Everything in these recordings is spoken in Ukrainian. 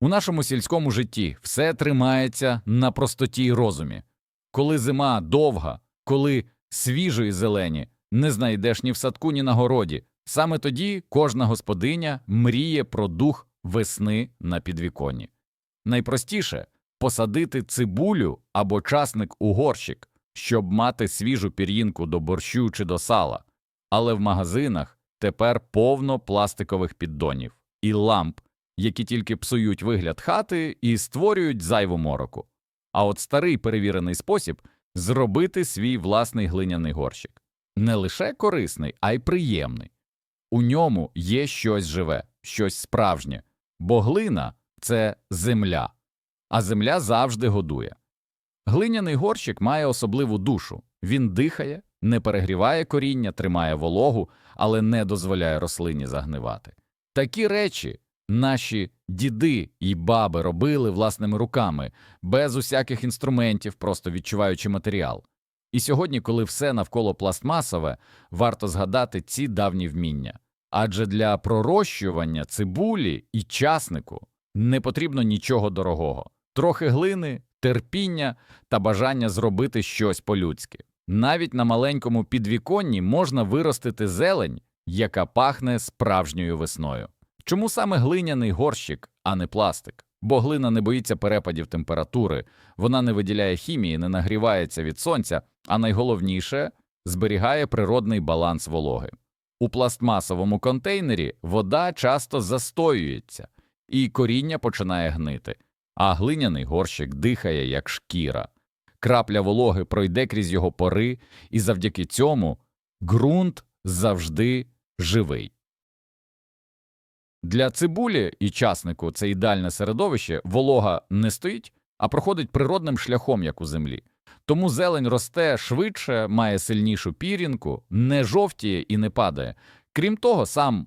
У нашому сільському житті все тримається на простоті й розумі. Коли зима довга, коли свіжої зелені не знайдеш ні в садку, ні на городі, саме тоді кожна господиня мріє про дух весни на підвіконні. Найпростіше посадити цибулю або часник у горщик, щоб мати свіжу пір'їнку до борщу чи до сала, але в магазинах тепер повно пластикових піддонів і ламп, які тільки псують вигляд хати і створюють зайву мороку. А от старий перевірений спосіб зробити свій власний глиняний горщик не лише корисний, а й приємний. У ньому є щось живе, щось справжнє, бо глина це земля, а земля завжди годує. Глиняний горщик має особливу душу він дихає, не перегріває коріння, тримає вологу, але не дозволяє рослині загнивати. Такі речі наші діди і баби робили власними руками, без усяких інструментів, просто відчуваючи матеріал. І сьогодні, коли все навколо пластмасове, варто згадати ці давні вміння. Адже для пророщування цибулі і часнику не потрібно нічого дорогого, трохи глини, терпіння та бажання зробити щось по-людськи. Навіть на маленькому підвіконні можна виростити зелень, яка пахне справжньою весною. Чому саме глиняний горщик, а не пластик? Бо глина не боїться перепадів температури, вона не виділяє хімії, не нагрівається від сонця, а найголовніше зберігає природний баланс вологи. У пластмасовому контейнері вода часто застоюється, і коріння починає гнити, а глиняний горщик дихає як шкіра. Крапля вологи пройде крізь його пори, і завдяки цьому ґрунт завжди живий. Для цибулі і часнику це ідеальне середовище, волога не стоїть, а проходить природним шляхом, як у землі. Тому зелень росте швидше, має сильнішу пірінку, не жовтіє і не падає. Крім того, сам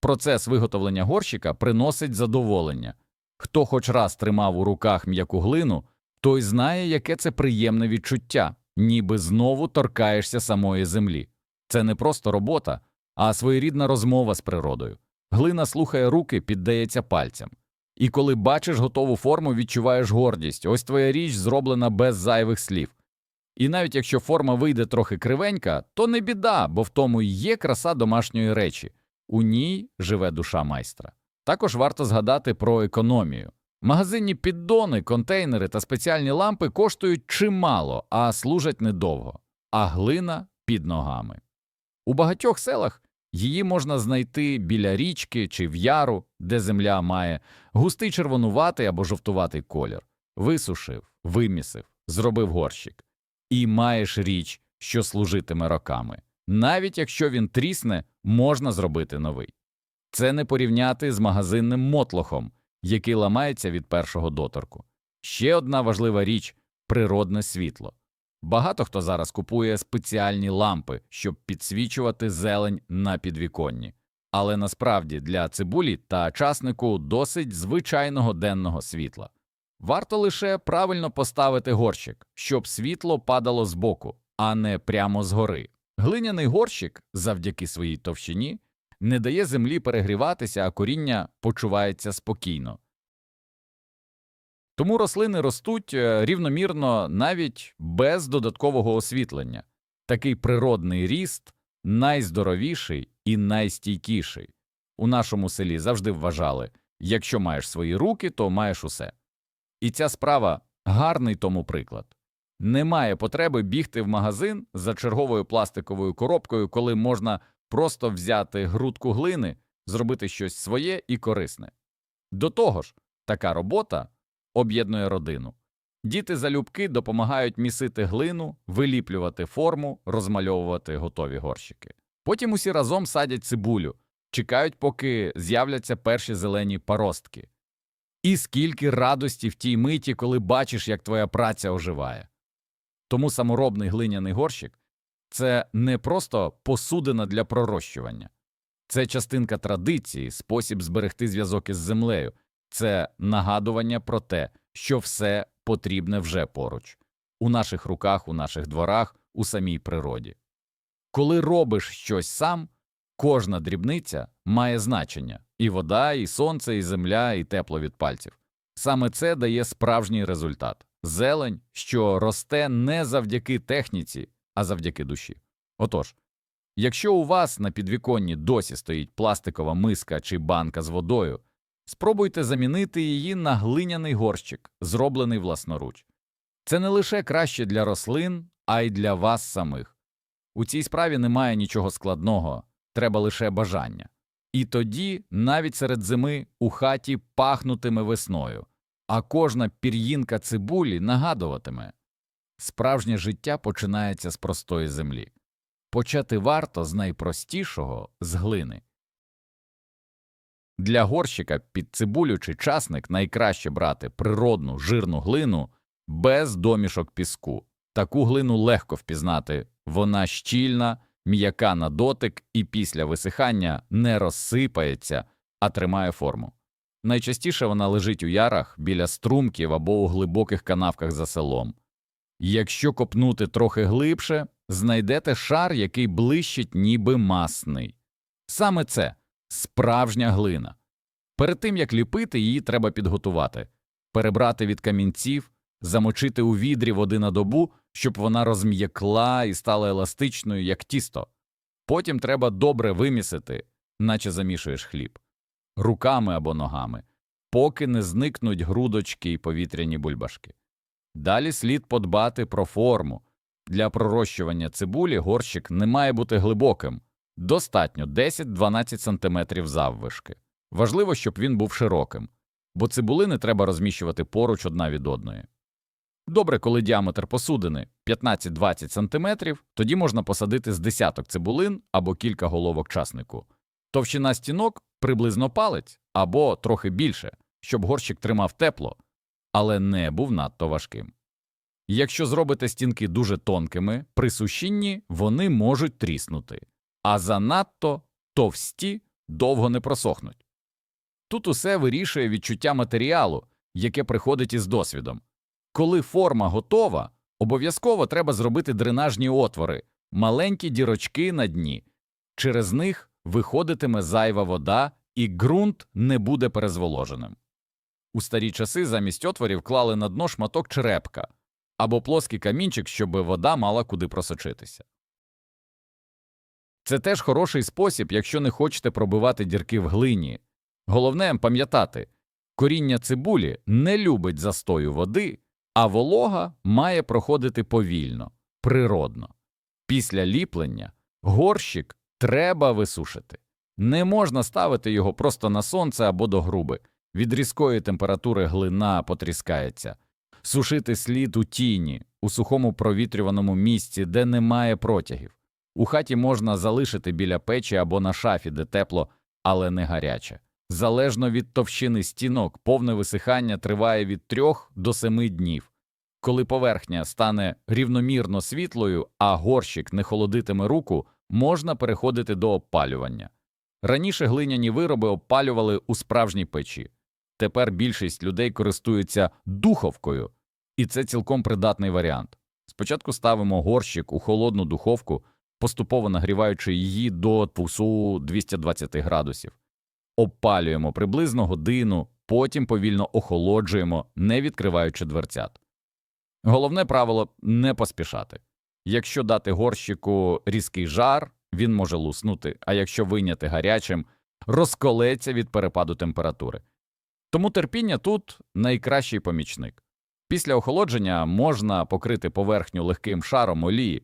процес виготовлення горщика приносить задоволення. Хто хоч раз тримав у руках м'яку глину, той знає, яке це приємне відчуття, ніби знову торкаєшся самої землі. Це не просто робота, а своєрідна розмова з природою. Глина слухає руки, піддається пальцям. І коли бачиш готову форму, відчуваєш гордість. Ось твоя річ зроблена без зайвих слів. І навіть якщо форма вийде трохи кривенька, то не біда, бо в тому й є краса домашньої речі. У ній живе душа майстра. Також варто згадати про економію. Магазинні піддони, контейнери та спеціальні лампи коштують чимало, а служать недовго, а глина під ногами. У багатьох селах її можна знайти біля річки чи в яру, де земля має густий червонуватий або жовтуватий колір. Висушив, вимісив, зробив горщик. І маєш річ, що служитиме роками. Навіть якщо він трісне, можна зробити новий. Це не порівняти з магазинним мотлохом, який ламається від першого доторку. Ще одна важлива річ природне світло. Багато хто зараз купує спеціальні лампи, щоб підсвічувати зелень на підвіконні. Але насправді для цибулі та часнику досить звичайного денного світла. Варто лише правильно поставити горщик, щоб світло падало збоку, а не прямо згори. Глиняний горщик, завдяки своїй товщині, не дає землі перегріватися, а коріння почувається спокійно. Тому рослини ростуть е, рівномірно навіть без додаткового освітлення. Такий природний ріст найздоровіший і найстійкіший. У нашому селі завжди вважали якщо маєш свої руки, то маєш усе. І ця справа гарний тому приклад. Немає потреби бігти в магазин за черговою пластиковою коробкою, коли можна просто взяти грудку глини, зробити щось своє і корисне. До того ж, така робота об'єднує родину. Діти залюбки допомагають місити глину, виліплювати форму, розмальовувати готові горщики. Потім усі разом садять цибулю, чекають, поки з'являться перші зелені паростки. І скільки радості в тій миті, коли бачиш, як твоя праця оживає. Тому саморобний глиняний горщик це не просто посудина для пророщування, це частинка традиції, спосіб зберегти зв'язок із землею, це нагадування про те, що все потрібне вже поруч, у наших руках, у наших дворах, у самій природі. Коли робиш щось сам, кожна дрібниця має значення і вода, і сонце, і земля, і тепло від пальців. Саме це дає справжній результат зелень, що росте не завдяки техніці, а завдяки душі. Отож, якщо у вас на підвіконні досі стоїть пластикова миска чи банка з водою, спробуйте замінити її на глиняний горщик, зроблений власноруч. Це не лише краще для рослин, а й для вас самих. У цій справі немає нічого складного, треба лише бажання. І тоді, навіть серед зими, у хаті пахнутиме весною, а кожна пір'їнка цибулі нагадуватиме справжнє життя починається з простої землі. Почати варто з найпростішого з глини. Для горщика під цибулю чи часник найкраще брати природну жирну глину без домішок піску. Таку глину легко впізнати, вона щільна, м'яка на дотик і після висихання не розсипається, а тримає форму. Найчастіше вона лежить у ярах біля струмків або у глибоких канавках за селом. Якщо копнути трохи глибше, знайдете шар, який блищить ніби масний. Саме це справжня глина. Перед тим як ліпити, її треба підготувати, перебрати від камінців, замочити у відрі води на добу, щоб вона розм'якла і стала еластичною, як тісто. Потім треба добре вимісити, наче замішуєш хліб, руками або ногами, поки не зникнуть грудочки і повітряні бульбашки. Далі слід подбати про форму. Для пророщування цибулі горщик не має бути глибоким, достатньо 10-12 см заввишки. Важливо, щоб він був широким, бо цибулини треба розміщувати поруч одна від одної. Добре, коли діаметр посудини 15-20 см, тоді можна посадити з десяток цибулин або кілька головок часнику. Товщина стінок приблизно палець або трохи більше, щоб горщик тримав тепло, але не був надто важким. Якщо зробите стінки дуже тонкими, при сушінні вони можуть тріснути, а занадто товсті довго не просохнуть. Тут усе вирішує відчуття матеріалу, яке приходить із досвідом. Коли форма готова, обов'язково треба зробити дренажні отвори, маленькі дірочки на дні. Через них виходитиме зайва вода, і ґрунт не буде перезволоженим. У старі часи замість отворів клали на дно шматок черепка або плоский камінчик, щоб вода мала куди просочитися. Це теж хороший спосіб, якщо не хочете пробивати дірки в глині. Головне пам'ятати, коріння цибулі не любить застою води, а волога має проходити повільно, природно. Після ліплення горщик треба висушити. Не можна ставити його просто на сонце або до груби. Від різкої температури глина потріскається. Сушити слід у тіні, у сухому провітрюваному місці, де немає протягів. У хаті можна залишити біля печі або на шафі, де тепло, але не гаряче. Залежно від товщини стінок, повне висихання триває від 3 до 7 днів. Коли поверхня стане рівномірно світлою, а горщик не холодитиме руку, можна переходити до опалювання. Раніше глиняні вироби опалювали у справжній печі. Тепер більшість людей користуються духовкою, і це цілком придатний варіант. Спочатку ставимо горщик у холодну духовку, поступово нагріваючи її до 220 градусів. Опалюємо приблизно годину, потім повільно охолоджуємо, не відкриваючи дверцят. Головне правило не поспішати. Якщо дати горщику різкий жар, він може луснути, а якщо вийняти гарячим, розколеться від перепаду температури. Тому терпіння тут найкращий помічник. Після охолодження можна покрити поверхню легким шаром олії,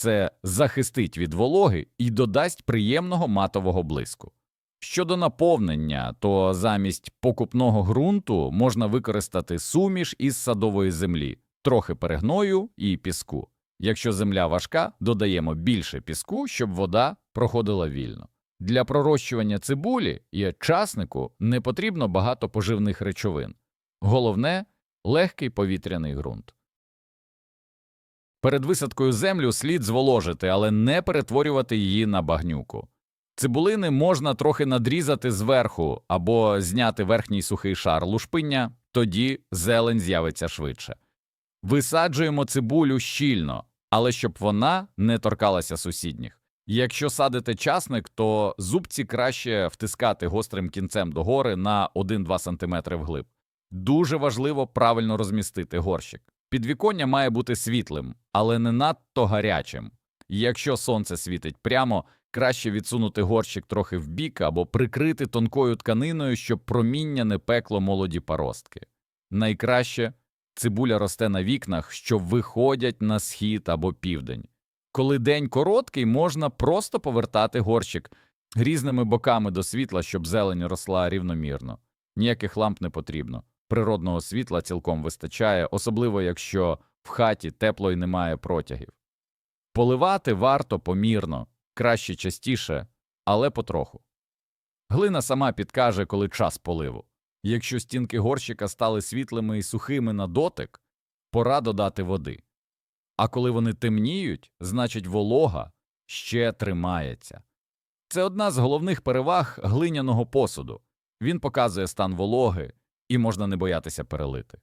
це захистить від вологи і додасть приємного матового блиску. Щодо наповнення, то замість покупного ґрунту можна використати суміш із садової землі, трохи перегною і піску. Якщо земля важка, додаємо більше піску, щоб вода проходила вільно. Для пророщування цибулі і часнику не потрібно багато поживних речовин. Головне легкий повітряний ґрунт. Перед висадкою землю слід зволожити, але не перетворювати її на багнюку. Цибулини можна трохи надрізати зверху або зняти верхній сухий шар лушпиння, тоді зелень з'явиться швидше. Висаджуємо цибулю щільно, але щоб вона не торкалася сусідніх. Якщо садите часник, то зубці краще втискати гострим кінцем догори на 1-2 см вглиб. Дуже важливо правильно розмістити горщик. Підвіконня має бути світлим, але не надто гарячим. Якщо сонце світить прямо, краще відсунути горщик трохи вбік або прикрити тонкою тканиною, щоб проміння не пекло молоді паростки. Найкраще цибуля росте на вікнах, що виходять на схід або південь. Коли день короткий, можна просто повертати горщик різними боками до світла, щоб зелень росла рівномірно. Ніяких ламп не потрібно. Природного світла цілком вистачає, особливо якщо в хаті тепло і немає протягів. Поливати варто помірно, краще частіше, але потроху. Глина сама підкаже, коли час поливу. Якщо стінки горщика стали світлими і сухими на дотик, пора додати води. А коли вони темніють, значить волога ще тримається. Це одна з головних переваг глиняного посуду. Він показує стан вологи і можна не боятися перелити.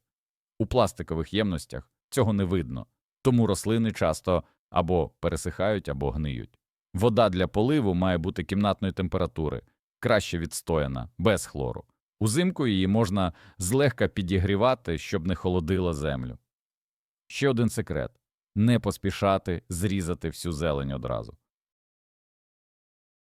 У пластикових ємностях цього не видно, тому рослини часто або пересихають, або гниють. Вода для поливу має бути кімнатної температури, краще відстояна, без хлору. Узимку її можна злегка підігрівати, щоб не холодила землю. Ще один секрет не поспішати зрізати всю зелень одразу.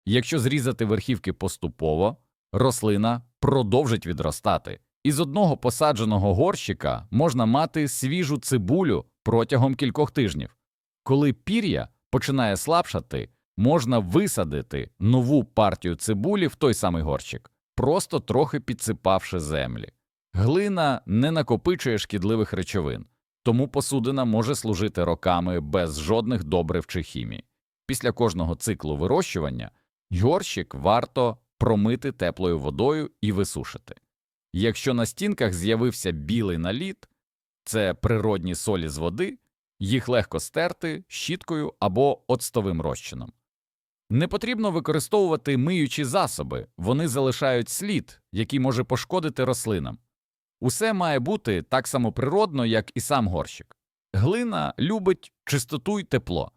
Якщо зрізати верхівки поступово, рослина продовжить відростати. Із одного посадженого горщика можна мати свіжу цибулю протягом кількох тижнів. Коли пір'я починає слабшати, можна висадити нову партію цибулі в той самий горщик, просто трохи підсипавши землі. Глина не накопичує шкідливих речовин, тому посудина може служити роками без жодних добрив чи хімії. Після кожного циклу вирощування горщик варто промити теплою водою і висушити. Якщо на стінках з'явився білий наліт, це природні солі з води, їх легко стерти щіткою або оцтовим розчином. Не потрібно використовувати миючі засоби, вони залишають слід, який може пошкодити рослинам. Усе має бути так само природно, як і сам горщик. Глина любить чистоту й тепло,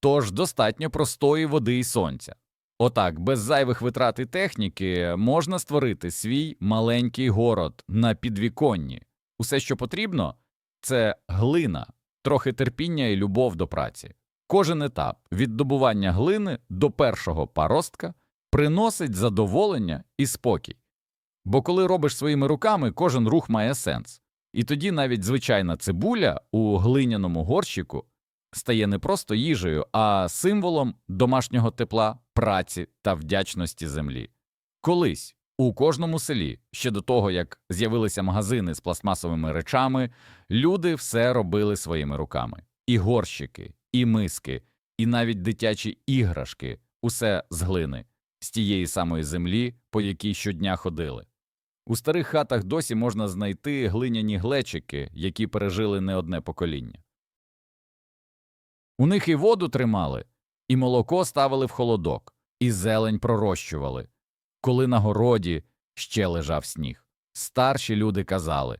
тож достатньо простої води і сонця. Отак, без зайвих витрат і техніки можна створити свій маленький город на підвіконні. Усе, що потрібно, це глина, трохи терпіння і любов до праці. Кожен етап від добування глини до першого паростка приносить задоволення і спокій. Бо коли робиш своїми руками, кожен рух має сенс. І тоді навіть звичайна цибуля у глиняному горщику стає не просто їжею, а символом домашнього тепла, праці та вдячності землі. Колись у кожному селі, ще до того як з'явилися магазини з пластмасовими речами, люди все робили своїми руками: і горщики, і миски, і навіть дитячі іграшки, усе з глини, з тієї самої землі, по якій щодня ходили. У старих хатах досі можна знайти глиняні глечики, які пережили не одне покоління. У них і воду тримали, і молоко ставили в холодок, і зелень пророщували. Коли на городі ще лежав сніг. Старші люди казали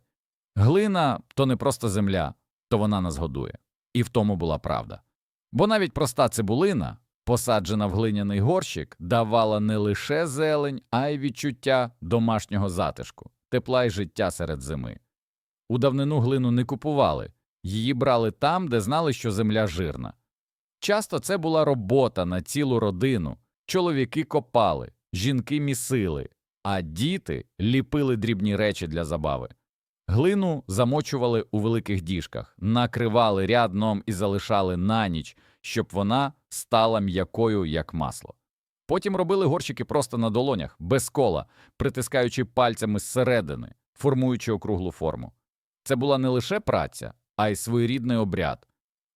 глина то не просто земля, то вона нас годує. І в тому була правда. Бо навіть проста цибулина, посаджена в глиняний горщик, давала не лише зелень, а й відчуття домашнього затишку, тепла й життя серед зими. У давнину глину не купували, її брали там, де знали, що земля жирна. Часто це була робота на цілу родину, чоловіки копали, жінки місили, а діти ліпили дрібні речі для забави. Глину замочували у великих діжках, накривали рядном і залишали на ніч, щоб вона стала м'якою, як масло. Потім робили горщики просто на долонях, без кола, притискаючи пальцями зсередини, формуючи округлу форму. Це була не лише праця, а й своєрідний обряд.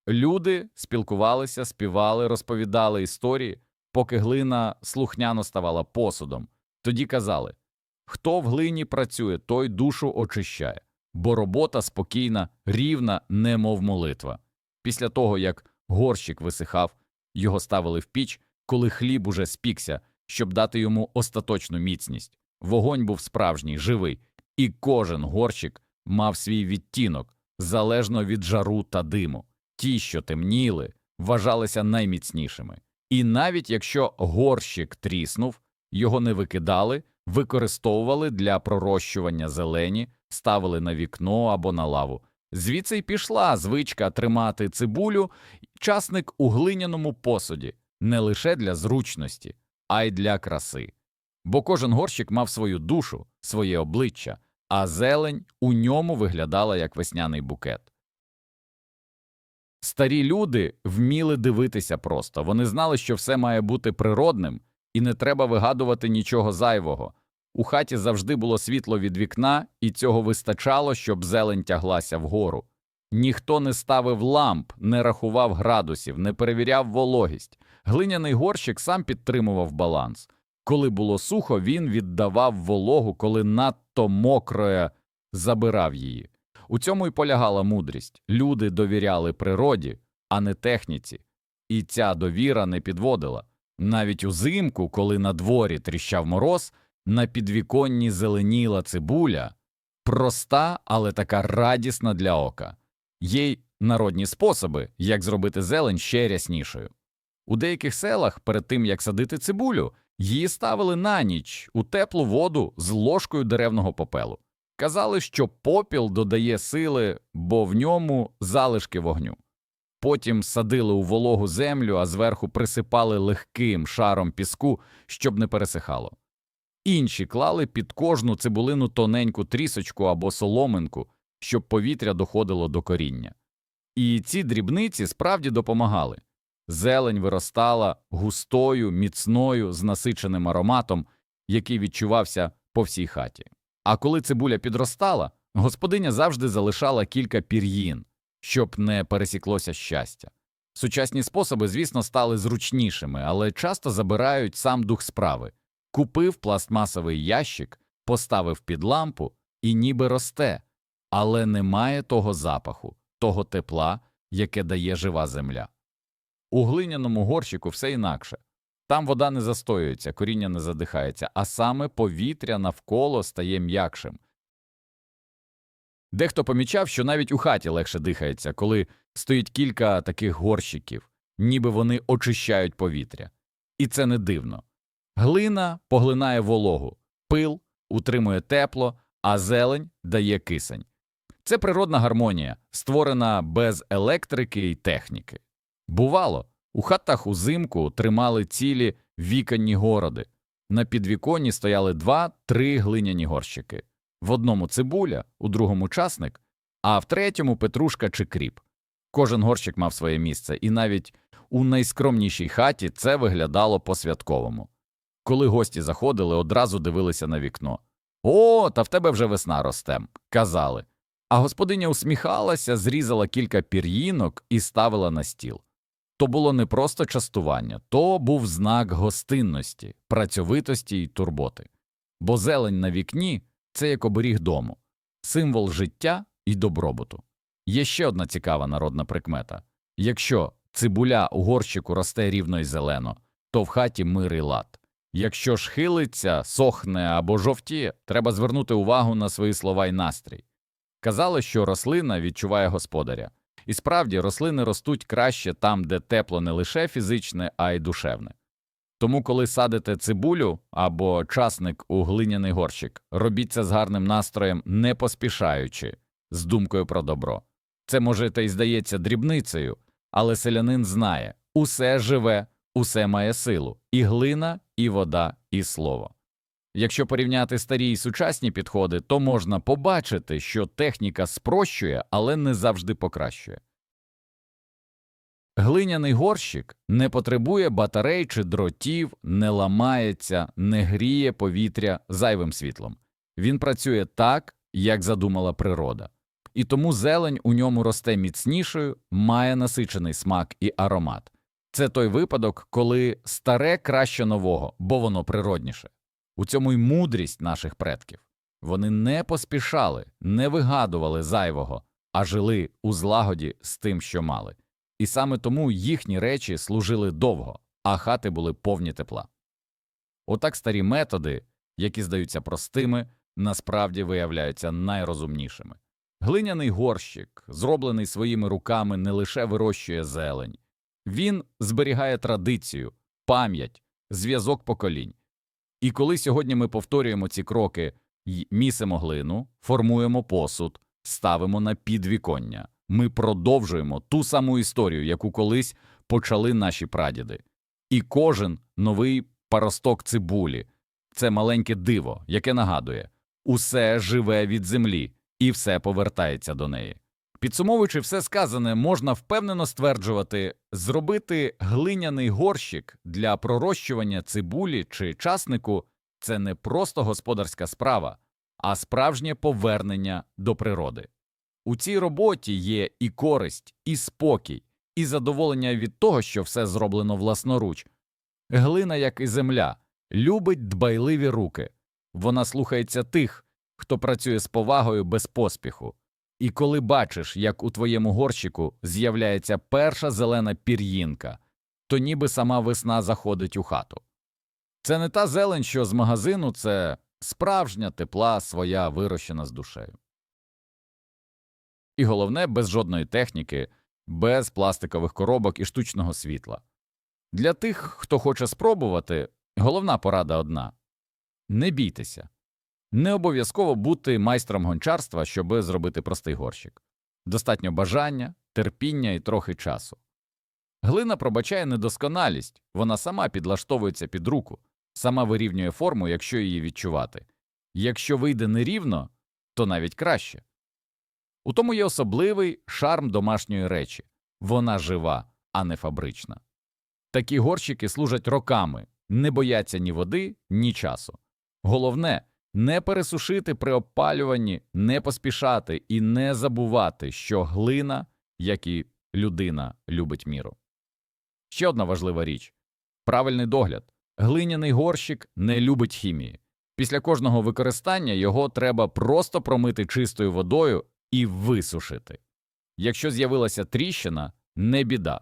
Люди спілкувалися, співали, розповідали історії, поки глина слухняно ставала посудом. Тоді казали хто в глині працює, той душу очищає, бо робота спокійна, рівна, немов молитва. Після того, як горщик висихав, його ставили в піч, коли хліб уже спікся, щоб дати йому остаточну міцність. Вогонь був справжній, живий, і кожен горщик мав свій відтінок залежно від жару та диму. Ті, що темніли, вважалися найміцнішими. І навіть якщо горщик тріснув, його не викидали, використовували для пророщування зелені, ставили на вікно або на лаву. Звідси й пішла звичка тримати цибулю часник у глиняному посуді не лише для зручності, а й для краси. Бо кожен горщик мав свою душу, своє обличчя, а зелень у ньому виглядала як весняний букет. Старі люди вміли дивитися просто, вони знали, що все має бути природним, і не треба вигадувати нічого зайвого. У хаті завжди було світло від вікна, і цього вистачало, щоб зелень тяглася вгору. Ніхто не ставив ламп, не рахував градусів, не перевіряв вологість. Глиняний горщик сам підтримував баланс. Коли було сухо, він віддавав вологу, коли надто мокроє забирав її. У цьому й полягала мудрість. Люди довіряли природі, а не техніці. І ця довіра не підводила. Навіть узимку, коли на дворі тріщав мороз, на підвіконні зеленіла цибуля, проста, але така радісна для ока. Є й народні способи, як зробити зелень ще ряснішою. У деяких селах, перед тим як садити цибулю, її ставили на ніч у теплу воду з ложкою деревного попелу. Казали, що попіл додає сили, бо в ньому залишки вогню. Потім садили у вологу землю, а зверху присипали легким шаром піску, щоб не пересихало. Інші клали під кожну цибулину тоненьку трісочку або соломинку, щоб повітря доходило до коріння. І ці дрібниці справді допомагали. Зелень виростала густою, міцною, з насиченим ароматом, який відчувався по всій хаті. А коли цибуля підростала, господиня завжди залишала кілька пір'їн, щоб не пересіклося щастя. Сучасні способи, звісно, стали зручнішими, але часто забирають сам дух справи. Купив пластмасовий ящик, поставив під лампу і ніби росте, але немає того запаху, того тепла, яке дає жива земля. У глиняному горщику все інакше. Там вода не застоюється, коріння не задихається, а саме повітря навколо стає м'якшим. Дехто помічав, що навіть у хаті легше дихається, коли стоїть кілька таких горщиків, ніби вони очищають повітря. І це не дивно. Глина поглинає вологу, пил утримує тепло, а зелень дає кисень. Це природна гармонія, створена без електрики і техніки. Бувало, у хатах узимку тримали цілі віконні городи. На підвіконні стояли два-три глиняні горщики. В одному цибуля, у другому часник, а в третьому петрушка чи кріп. Кожен горщик мав своє місце, і навіть у найскромнішій хаті це виглядало по-святковому. Коли гості заходили, одразу дивилися на вікно. О, та в тебе вже весна росте, казали. А господиня усміхалася, зрізала кілька пір'їнок і ставила на стіл. То було не просто частування, то був знак гостинності, працьовитості й турботи. Бо зелень на вікні це як оберіг дому, символ життя і добробуту. Є ще одна цікава народна прикмета якщо цибуля у горщику росте рівно й зелено, то в хаті мир і лад. Якщо ж хилиться, сохне або жовтіє, треба звернути увагу на свої слова й настрій. Казали, що рослина відчуває господаря. І справді рослини ростуть краще там, де тепло не лише фізичне, а й душевне. Тому, коли садите цибулю або часник у глиняний горщик, робіть це з гарним настроєм, не поспішаючи, з думкою про добро. Це, може, та й здається дрібницею, але селянин знає усе живе, усе має силу і глина, і вода, і слово. Якщо порівняти старі і сучасні підходи, то можна побачити, що техніка спрощує, але не завжди покращує. Глиняний горщик не потребує батарей чи дротів, не ламається, не гріє повітря зайвим світлом. Він працює так, як задумала природа. І тому зелень у ньому росте міцнішою, має насичений смак і аромат. Це той випадок, коли старе краще нового, бо воно природніше. У цьому й мудрість наших предків. Вони не поспішали, не вигадували зайвого, а жили у злагоді з тим, що мали. І саме тому їхні речі служили довго, а хати були повні тепла. Отак старі методи, які здаються простими, насправді виявляються найрозумнішими. Глиняний горщик, зроблений своїми руками, не лише вирощує зелень, він зберігає традицію, пам'ять, зв'язок поколінь. І коли сьогодні ми повторюємо ці кроки, місимо глину, формуємо посуд, ставимо на підвіконня. Ми продовжуємо ту саму історію, яку колись почали наші прадіди. І кожен новий паросток цибулі це маленьке диво, яке нагадує усе живе від землі, і все повертається до неї. Підсумовуючи все сказане, можна впевнено стверджувати, зробити глиняний горщик для пророщування цибулі чи часнику це не просто господарська справа, а справжнє повернення до природи. У цій роботі є і користь, і спокій, і задоволення від того, що все зроблено власноруч. Глина, як і земля, любить дбайливі руки. Вона слухається тих, хто працює з повагою без поспіху. І коли бачиш, як у твоєму горщику з'являється перша зелена пір'їнка, то ніби сама весна заходить у хату. Це не та зелень, що з магазину, це справжня тепла своя вирощена з душею. І головне, без жодної техніки, без пластикових коробок і штучного світла. Для тих, хто хоче спробувати, головна порада одна не бійтеся. Не обов'язково бути майстром гончарства, щоби зробити простий горщик. Достатньо бажання, терпіння і трохи часу. Глина пробачає недосконалість, вона сама підлаштовується під руку, сама вирівнює форму, якщо її відчувати. Якщо вийде нерівно, то навіть краще. У тому є особливий шарм домашньої речі вона жива, а не фабрична. Такі горщики служать роками, не бояться ні води, ні часу. Головне не пересушити при опалюванні, не поспішати і не забувати, що глина, як і людина, любить міру. Ще одна важлива річ правильний догляд. Глиняний горщик не любить хімії. Після кожного використання його треба просто промити чистою водою і висушити. Якщо з'явилася тріщина, не біда.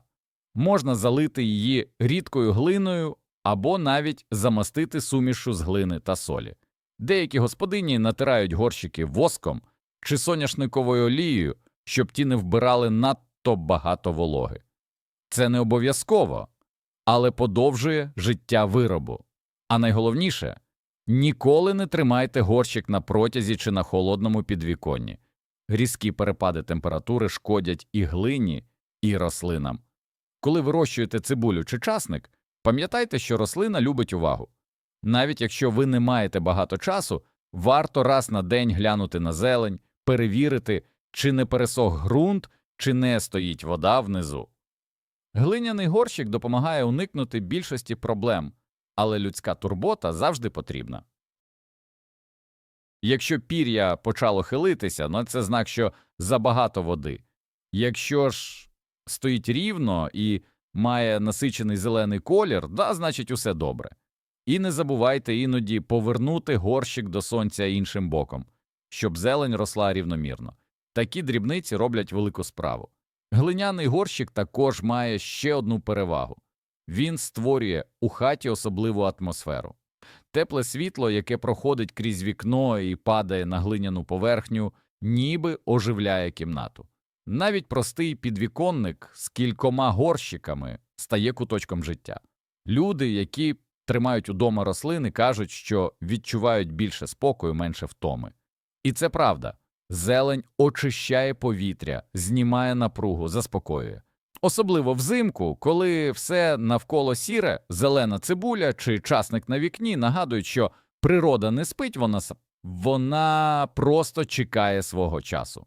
Можна залити її рідкою глиною або навіть замастити сумішу з глини та солі. Деякі господині натирають горщики воском чи соняшниковою олією, щоб ті не вбирали надто багато вологи. Це не обов'язково, але подовжує життя виробу. А найголовніше ніколи не тримайте горщик на протязі чи на холодному підвіконні. Різкі перепади температури шкодять і глині, і рослинам. Коли вирощуєте цибулю чи часник, пам'ятайте, що рослина любить увагу. Навіть якщо ви не маєте багато часу, варто раз на день глянути на зелень, перевірити, чи не пересох ґрунт, чи не стоїть вода внизу. Глиняний горщик допомагає уникнути більшості проблем, але людська турбота завжди потрібна. Якщо пір'я почало хилитися, ну це знак, що забагато води. Якщо ж стоїть рівно і має насичений зелений колір, да, значить усе добре. І не забувайте іноді повернути горщик до сонця іншим боком, щоб зелень росла рівномірно. Такі дрібниці роблять велику справу. Глиняний горщик також має ще одну перевагу він створює у хаті особливу атмосферу. Тепле світло, яке проходить крізь вікно і падає на глиняну поверхню, ніби оживляє кімнату. Навіть простий підвіконник з кількома горщиками стає куточком життя. Люди, які тримають удома рослини, кажуть, що відчувають більше спокою, менше втоми. І це правда. Зелень очищає повітря, знімає напругу, заспокоює. Особливо взимку, коли все навколо сіре, зелена цибуля чи часник на вікні нагадують, що природа не спить, вона вона просто чекає свого часу.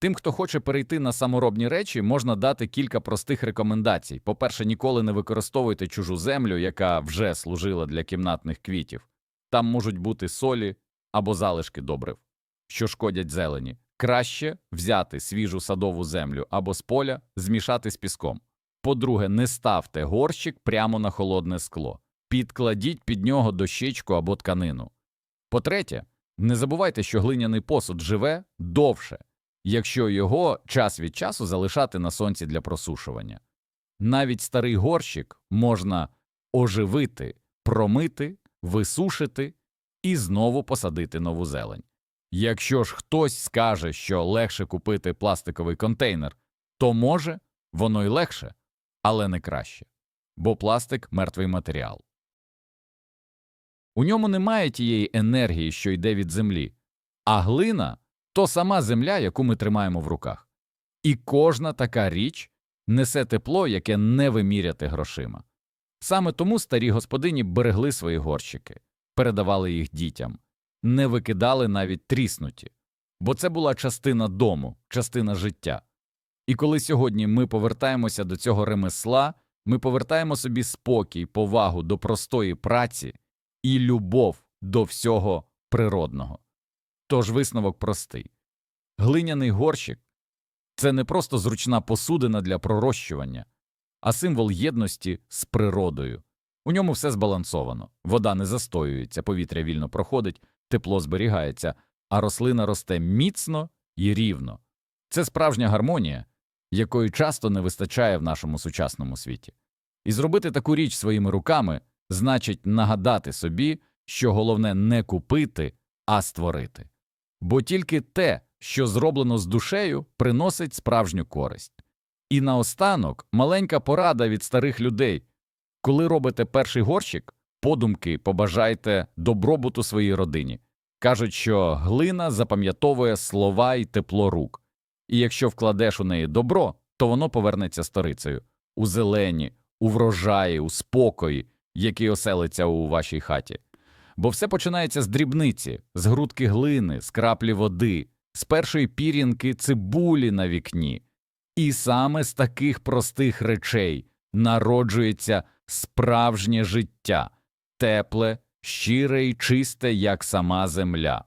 Тим, хто хоче перейти на саморобні речі, можна дати кілька простих рекомендацій. По-перше, ніколи не використовуйте чужу землю, яка вже служила для кімнатних квітів. Там можуть бути солі або залишки добрив, що шкодять зелені. Краще взяти свіжу садову землю або з поля, змішати з піском. По-друге, не ставте горщик прямо на холодне скло, підкладіть під нього дощечку або тканину. По-третє, не забувайте, що глиняний посуд живе довше, якщо його час від часу залишати на сонці для просушування. Навіть старий горщик можна оживити, промити, висушити і знову посадити нову зелень. Якщо ж хтось скаже, що легше купити пластиковий контейнер, то може воно й легше, але не краще, бо пластик мертвий матеріал. У ньому немає тієї енергії, що йде від землі, а глина то сама земля, яку ми тримаємо в руках. І кожна така річ несе тепло, яке не виміряти грошима. Саме тому старі господині берегли свої горщики, передавали їх дітям, не викидали навіть тріснуті, бо це була частина дому, частина життя. І коли сьогодні ми повертаємося до цього ремесла, ми повертаємо собі спокій, повагу до простої праці і любов до всього природного. Тож висновок простий глиняний горщик це не просто зручна посудина для пророщування, а символ єдності з природою. У ньому все збалансовано, вода не застоюється, повітря вільно проходить, тепло зберігається, а рослина росте міцно і рівно. Це справжня гармонія, якої часто не вистачає в нашому сучасному світі. І зробити таку річ своїми руками значить нагадати собі, що головне не купити, а створити. Бо тільки те, що зроблено з душею, приносить справжню користь. І наостанок маленька порада від старих людей коли робите перший горщик, подумки побажайте добробуту своїй родині. Кажуть, що глина запам'ятовує слова і тепло рук, і якщо вкладеш у неї добро, то воно повернеться старицею у зелені, у врожаї, у спокої, який оселиться у вашій хаті. Бо все починається з дрібниці, з грудки глини, з краплі води, з першої пірінки цибулі на вікні. І саме з таких простих речей народжується справжнє життя, тепле, щире і чисте, як сама земля.